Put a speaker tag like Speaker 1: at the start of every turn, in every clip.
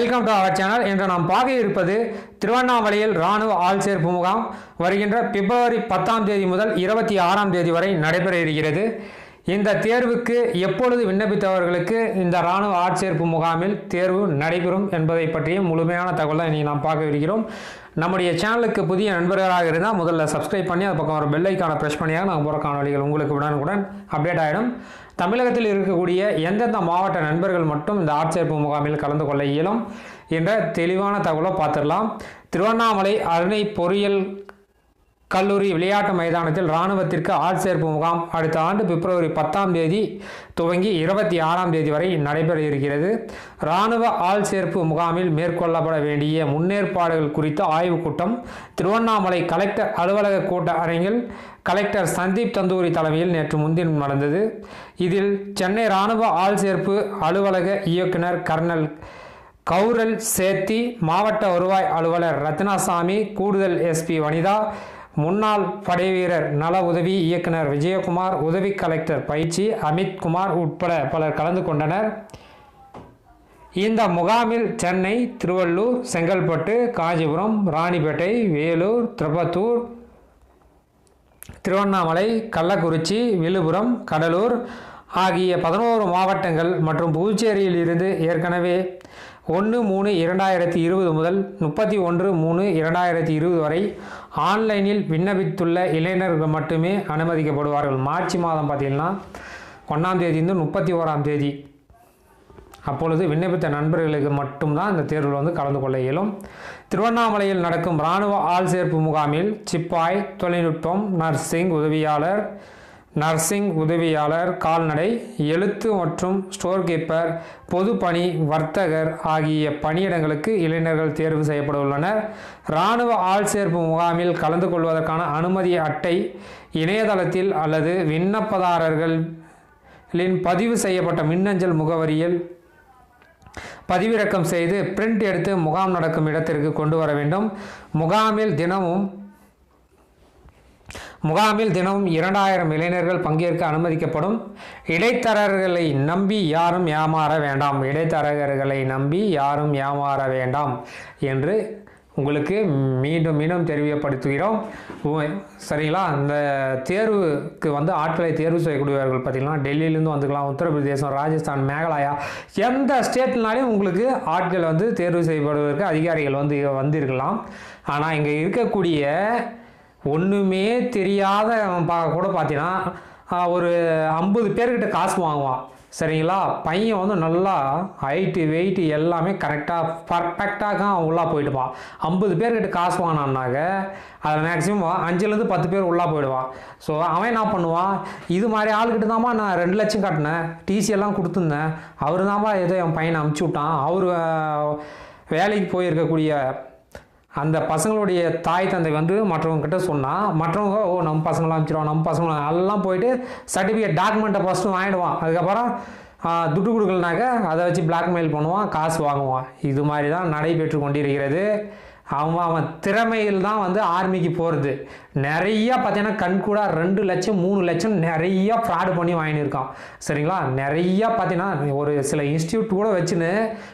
Speaker 1: Welcome to our channel இன்று நாம் பார்க்க இருப்பது திருவண்ணாமலையில் இராணுவ ஆள் சேர்ப்பு முகாம் வருகின்ற பிப்ரவரி பத்தாம் தேதி முதல் இருபத்தி ஆறாம் தேதி வரை நடைபெற இருக்கிறது. இந்த தேர்வுக்கு எப்பொழுது விண்ணப்பித்தவர்களுக்கு இந்த இராணுவ ஆட்சேர்ப்பு முகாமில் தேர்வு நடைபெறும் என்பதை பற்றிய முழுமையான தகவலை இனி நாம் பார்க்க இருக்கிறோம். நம்முடைய சேனலுக்கு புதிய நண்பர்களாக இருந்தால் முதல்ல சப்ஸ்கிரைப் பண்ணி அது பக்கம் ஒரு பெல்லைக்கான ப்ரெஷ் ப்ரெஸ் பண்ணியாக நாங்கள் போகிற காணொலிகள் உங்களுக்கு உடனுக்குடன் அப்டேட் ஆகிடும் தமிழகத்தில் இருக்கக்கூடிய எந்தெந்த மாவட்ட நண்பர்கள் மட்டும் இந்த ஆட்சேர்ப்பு முகாமில் கலந்து கொள்ள இயலும்? என்ற தெளிவான தகவலை பார்த்துடலாம். திருவண்ணாமலை அருணை பொறியியல் கல்லூரி விளையாட்டு மைதானத்தில் இராணுவத்திற்கு ஆட்சேர்ப்பு முகாம் அடுத்த ஆண்டு பிப்ரவரி பத்தாம் தேதி துவங்கி இருபத்தி ஆறாம் தேதி வரை நடைபெற இருக்கிறது. இராணுவ ஆள் சேர்ப்பு முகாமில் மேற்கொள்ளப்பட வேண்டிய முன்னேற்பாடுகள் குறித்த ஆய்வுக் கூட்டம் திருவண்ணாமலை கலெக்டர் அலுவலக கூட்ட அரங்கில் கலெக்டர் சந்தீப் தந்தூரி தலைமையில் நேற்று முன்தினம் நடந்தது. இதில் சென்னை இராணுவ ஆள் சேர்ப்பு அலுவலக இயக்குனர் கர்னல் கௌரல் சேத்தி மாவட்ட வருவாய் அலுவலர் ரத்னாசாமி கூடுதல் எஸ்பி வனிதா முன்னாள் படைவீரர் நல உதவி இயக்குனர் விஜயகுமார் உதவி கலெக்டர் பயிற்சி அமித்குமார் உட்பட பலர் கலந்து கொண்டனர். இந்த முகாமில் சென்னை திருவள்ளூர் செங்கல்பட்டு காஞ்சிபுரம் ராணிப்பேட்டை வேலூர் திருப்பத்தூர் திருவண்ணாமலை கள்ளக்குறிச்சி விழுப்புரம் கடலூர் ஆகிய பதினோரு மாவட்டங்கள் மற்றும் புதுச்சேரியில் இருந்து ஏற்கனவே ஒன்று மூணு இரண்டாயிரத்தி இருபது முதல் முப்பத்தி ஒன்று மூணு இரண்டாயிரத்தி இருபது வரை ஆன்லைனில் விண்ணப்பித்துள்ள இளைஞர்கள் மட்டுமே அனுமதிக்கப்படுவார்கள். மார்ச் மாதம் பார்த்திங்கன்னா ஒன்றாம் தேதியிலிருந்து முப்பத்தி ஓராம் தேதி. அப்பொழுது விண்ணப்பித்த நண்பர்களுக்கு மட்டும்தான் இந்த தேர்வில் வந்து கலந்து கொள்ள இயலும். திருவண்ணாமலையில் நடக்கும் இராணுவ ஆள் சேர்ப்பு முகாமில் சிப்பாய் தொழில்நுட்பம் நர்சிங் உதவியாளர் நர்சிங் உதவியாளர் கால்நடை எழுத்து மற்றும் ஸ்டோர் கீப்பர் பொதுப்பணி வர்த்தகர் ஆகிய பணியிடங்களுக்கு இளைஞர்கள் தேர்வு செய்யப்பட உள்ளனர் இராணுவ ஆள் சேர்ப்பு முகாமில் கலந்து கொள்வதற்கான அனுமதி அட்டை இணையதளத்தில் அல்லது விண்ணப்பதாரர்களின் பதிவு செய்யப்பட்ட மின்னஞ்சல் முகவரியில் பதிவிறக்கம் செய்து பிரிண்ட் எடுத்து முகாம் நடக்கும் இடத்திற்கு கொண்டு வர வேண்டும். முகாமில் தினமும் முகாமில் தினமும் இரண்டாயிரம் இளைஞர்கள் பங்கேற்க அனுமதிக்கப்படும். இடைத்தரகர்களை நம்பி யாரும் ஏமாற வேண்டாம். இடைத்தரகர்களை நம்பி யாரும் ஏமாற வேண்டாம் என்று உங்களுக்கு மீண்டும் மீண்டும் தெரியப்படுத்துகிறோம் உ- சரிங்களா? இந்த தேர்வுக்கு வந்து ஆட்களை தேர்வு செய்யக்கூடியவர்கள் பார்த்தீங்கன்னா டெல்லியிலேருந்து வந்துக்கலாம் உத்தரப்பிரதேசம் ராஜஸ்தான் மேகாலயா எந்த ஸ்டேட்னாலையும் உங்களுக்கு ஆட்கள் வந்து தேர்வு செய்யப்படுவதற்கு அதிகாரிகள் வந்து வந்திருக்கலாம். ஆனால் இங்கே இருக்கக்கூடிய ஒன்றுமே தெரியாத பா கூட பார்த்தீங்கன்னா ஒரு ஐம்பது பேர்கிட்ட காசு வாங்குவான். சரிங்களா? பையன் வந்து நல்லா ஹைட்டு வெயிட்டு எல்லாமே கரெக்டாக பர்ஃபெக்டாக அவன் உள்ளே போயிட்டுப்பான் ஐம்பது பேர்கிட்ட காசு வாங்கினான்னாக்க அதில் மேக்ஸிமம் அஞ்சுலேருந்து பத்து பேர் உள்ளே போயிடுவான். ஸோ அவன் என்ன பண்ணுவான்? இது மாதிரி ஆளுக்கிட்ட தான்மா நான் ரெண்டு லட்சம் கட்டினேன். டிசி எல்லாம் கொடுத்துருந்தேன். அவர் தான்ப்பா ஏதோ என் பையனை அமுச்சு விட்டான். அவர் வேலைக்கு போயிருக்கக்கூடிய அந்த பசங்களுடைய தாய் தந்தை வந்து மற்றவங்க கிட்ட சொன்னால் மற்றவங்க ஓ நம்ம பசங்களாம் அமைச்சிருவோம் நம்ம பசங்களை எல்லாம் போயிட்டு சர்டிஃபிகேட் டாக்குமெண்ட்டை ஃபஸ்ட்டு வாங்கிடுவான். அதுக்கப்புறம் துட்டு கொடுக்கலனாக்க அதை வச்சு பிளாக்மெயில் பண்ணுவான் காசு வாங்குவான். இது மாதிரி தான் நடைபெற்று கொண்டிருக்கிறது. அவன் அவன் திறமையில் தான் வந்து ஆர்மிக்கு போகிறது நிறையா பார்த்தீங்கன்னா கண்கூடாக ரெண்டு லட்சம் மூணு லட்சம் நிறையா ஃப்ராடு பண்ணி வாங்கியிருக்கான் சரிங்களா? நிறையா பார்த்தீங்கன்னா ஒரு சில இன்ஸ்டியூட் கூட வச்சுன்னு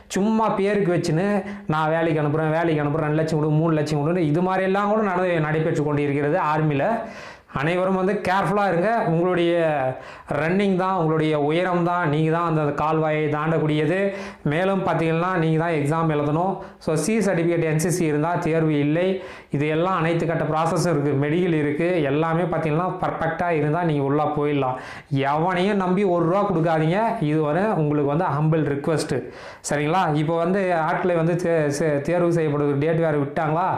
Speaker 1: சும்மா பேருக்கு வச்சுன்னு நான் வேலைக்கு அனுப்புகிறேன் வேலைக்கு அனுப்புகிறேன் ரெண்டு லட்சம் கொடு மூணு லட்சம் கொடுன்னு இது மாதிரியெல்லாம் கூட நட நடைபெற்று கொண்டு இருக்கிறது ஆர்மியில் அனைவரும் வந்து கேர்ஃபுல்லாக இருங்க. உங்களுடைய ரன்னிங் தான் உங்களுடைய உயரம் தான் நீங்கள் தான் அந்த கால்வாயை தாண்டக்கூடியது. மேலும் பார்த்தீங்கன்னா நீங்கள் தான் எக்ஸாம் எழுதணும். ஸோ சி சர்டிஃபிகேட் என்சிசி இருந்தால் தேர்வு இல்லை. இது எல்லாம் அனைத்து கட்ட ப்ராசஸும் இருக்குது மெடிக்கல் இருக்குது எல்லாமே பார்த்தீங்கன்னா பர்ஃபெக்டாக இருந்தால் நீங்கள் உள்ளே போயிடலாம். எவனையும் நம்பி ஒரு ரூபா கொடுக்காதீங்க. இது வரை உங்களுக்கு வந்து ஹம்பிள் ரிக்வெஸ்ட்டு சரிங்களா? இப்போ வந்து ஆட்களை வந்து தே- தேர்வு செய்யப்படுறது டேட் வேறு விட்டாங்களா?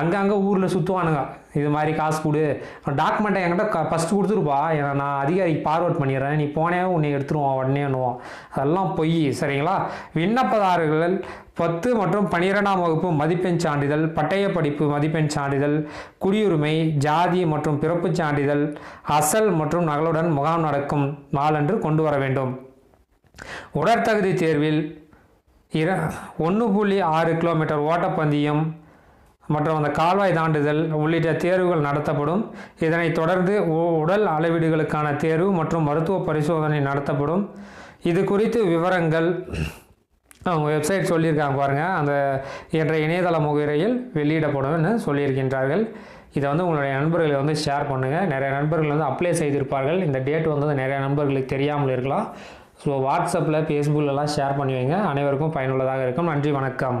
Speaker 1: அங்கங்கே ஊரில் சுற்றுவானுங்க இது மாதிரி காசு கொடு. டாக்குமெண்ட்டை என்கிட்ட க ஃபஸ்ட்டு கொடுத்துருப்பா. ஏன்னா நான் அதிகாரிக்கு ஃபார்வர்ட் பண்ணிடுறேன். நீ போனே உன்னை எடுத்துருவான் உடனேன்னுவோம் அதெல்லாம் பொய் சரிங்களா? விண்ணப்பதாரர்கள் பத்து மற்றும் பனிரெண்டாம் வகுப்பு மதிப்பெண் சான்றிதழ் பட்டய படிப்பு மதிப்பெண் சான்றிதழ் குடியுரிமை ஜாதி மற்றும் பிறப்புச் சான்றிதழ் அசல் மற்றும் நகலுடன் முகாம் நடக்கும் நாளன்று கொண்டு வர வேண்டும். உடற்தகுதி தேர்வில் இர ஒன்று புள்ளி ஆறு கிலோமீட்டர் ஓட்டப்பந்தயம் மற்றும் அந்த கால்வாய் தாண்டுதல் உள்ளிட்ட தேர்வுகள் நடத்தப்படும். இதனைத் தொடர்ந்து உடல் அளவீடுகளுக்கான தேர்வு மற்றும் மருத்துவ பரிசோதனை நடத்தப்படும். இது குறித்து விவரங்கள் அவங்க வெப்சைட் சொல்லியிருக்காங்க பாருங்கள் அந்த என்ற இணையதள முகவரியில் வெளியிடப்படும்னு சொல்லியிருக்கின்றார்கள். இதை வந்து உங்களுடைய நண்பர்களை வந்து ஷேர் பண்ணுங்கள் நிறைய நண்பர்கள் வந்து அப்ளை செய்திருப்பார்கள். இந்த டேட் வந்து நிறைய நண்பர்களுக்கு தெரியாமல் இருக்கலாம். ஸோ வாட்ஸ்அப்பில் ஃபேஸ்புக்கிலலாம் ஷேர் பண்ணி வைங்க. அனைவருக்கும் பயனுள்ளதாக இருக்கும். நன்றி வணக்கம்.